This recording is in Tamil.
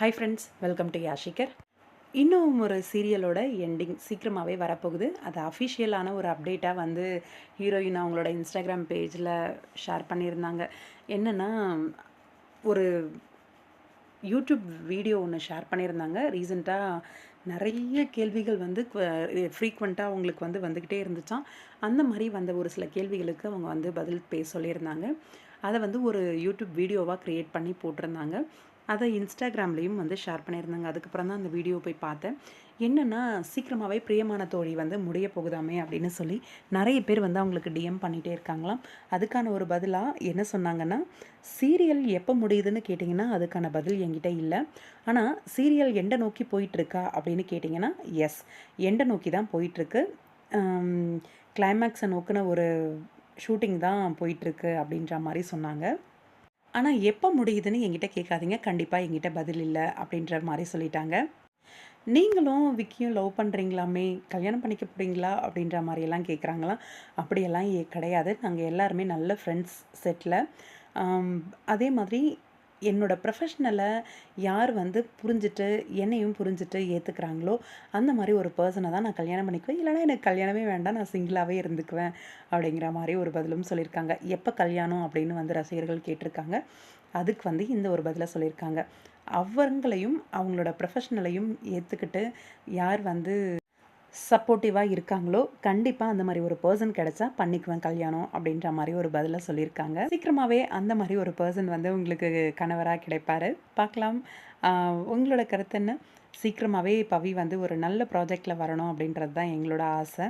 Hi friends welcome to Yashikar இன்னும் ஒரு சீரியலோட எண்டிங் சீக்கிரமாகவே வரப்போகுது. அது அஃபிஷியலான ஒரு அப்டேட்டாக வந்து ஹீரோயின் அவங்களோட இன்ஸ்டாகிராம் பேஜில் ஷேர் பண்ணியிருந்தாங்க. என்னென்னா ஒரு யூடியூப் வீடியோ ஒன்று ஷேர் பண்ணியிருந்தாங்க. ரீசெண்டாக நிறைய கேள்விகள் வந்து ஃப்ரீக்வெண்ட்டாக அவங்களுக்கு வந்து வந்துக்கிட்டே இருந்துச்சான் அந்த மாதிரி வந்த ஒரு சில கேள்விகளுக்கு அவங்க வந்து பதில் பேச சொல்லியிருந்தாங்க. அதை வந்து ஒரு யூடியூப் வீடியோவாக க்ரியேட் பண்ணி போட்டிருந்தாங்க. அதை இன்ஸ்டாகிராம்லேயும் வந்து ஷேர் பண்ணியிருந்தாங்க. அதுக்கப்புறம் தான் அந்த வீடியோ போய் பார்த்தேன். என்னென்னா சீக்கிரமாகவே பிரியமான தோழி வந்து முடிய போகுதாமே அப்படின்னு சொல்லி நிறைய பேர் வந்து அவங்களுக்கு டிஎம் பண்ணிகிட்டே இருக்காங்களாம். அதுக்கான ஒரு பதிலாக என்ன சொன்னாங்கன்னா சீரியல் எப்போ முடியுதுன்னு கேட்டிங்கன்னா அதுக்கான பதில் என்கிட்ட இல்லை. ஆனால் சீரியல் எண்டை நோக்கி போயிட்டுருக்கா? அப்படின்னு கேட்டிங்கன்னா எஸ் எண்டை நோக்கி தான் போயிட்டுருக்கு. கிளைமேக்ஸை நோக்கின ஒரு ஷூட்டிங் தான் போயிட்டுருக்கு அப்படின்ற மாதிரி சொன்னாங்க. ஆனால் எப்போ முடியுதுன்னு என்கிட்ட கேட்காதீங்க. கண்டிப்பாக என்கிட்ட பதில் இல்லை அப்படின்ற மாதிரி சொல்லிட்டாங்க. நீங்களும் விக்கியும் லவ் பண்ணுறீங்களாமே கல்யாணம் பண்ணிக்க போகிறீங்களா அப்படின்ற மாதிரியெல்லாம் கேட்குறாங்களாம். அப்படியெல்லாம் கிடையாது. நாங்கள் எல்லாருமே நல்ல ஃப்ரெண்ட்ஸ் செட்டில் அதே மாதிரி என்னோட ப்ரொஃபஷ்னலை யார் வந்து புரிஞ்சுட்டு என்னையும் புரிஞ்சுட்டு ஏற்றுக்கிறாங்களோ அந்த மாதிரி ஒரு பர்சனை தான் நான் கல்யாணம் பண்ணிக்குவேன். இல்லைனா எனக்கு கல்யாணமே வேண்டாம் நான் சிங்கிளாகவே இருந்துக்குவேன் அப்படிங்கிற மாதிரி ஒரு பதிலும் சொல்லியிருக்காங்க. எப்போ கல்யாணம் அப்படின்னு வந்து ரசிகர்கள் கேட்டிருக்காங்க. அதுக்கு வந்து இந்த ஒரு பதிலை சொல்லியிருக்காங்க. அவங்களையும் அவங்களோட ப்ரொஃபஷ்னலையும் ஏற்றுக்கிட்டு யார் வந்து சப்போர்ட்டிவாக இருக்காங்களோ கண்டிப்பாக அந்த மாதிரி ஒரு பர்சன் கிடைச்சா பண்ணிக்குவேன் கல்யாணம் அப்படின்ற மாதிரி ஒரு பதிலை சொல்லியிருக்காங்க. சீக்கிரமாகவே அந்த மாதிரி ஒரு பர்சன் வந்து உங்களுக்கு கணவராக கிடைப்பாரு. பார்க்கலாம். உங்களோட கருத்து என்ன? சீக்கிரமாகவே பவி வந்து ஒரு நல்ல ப்ராஜெக்டில் வரணும் அப்படின்றது தான் எங்களோட ஆசை.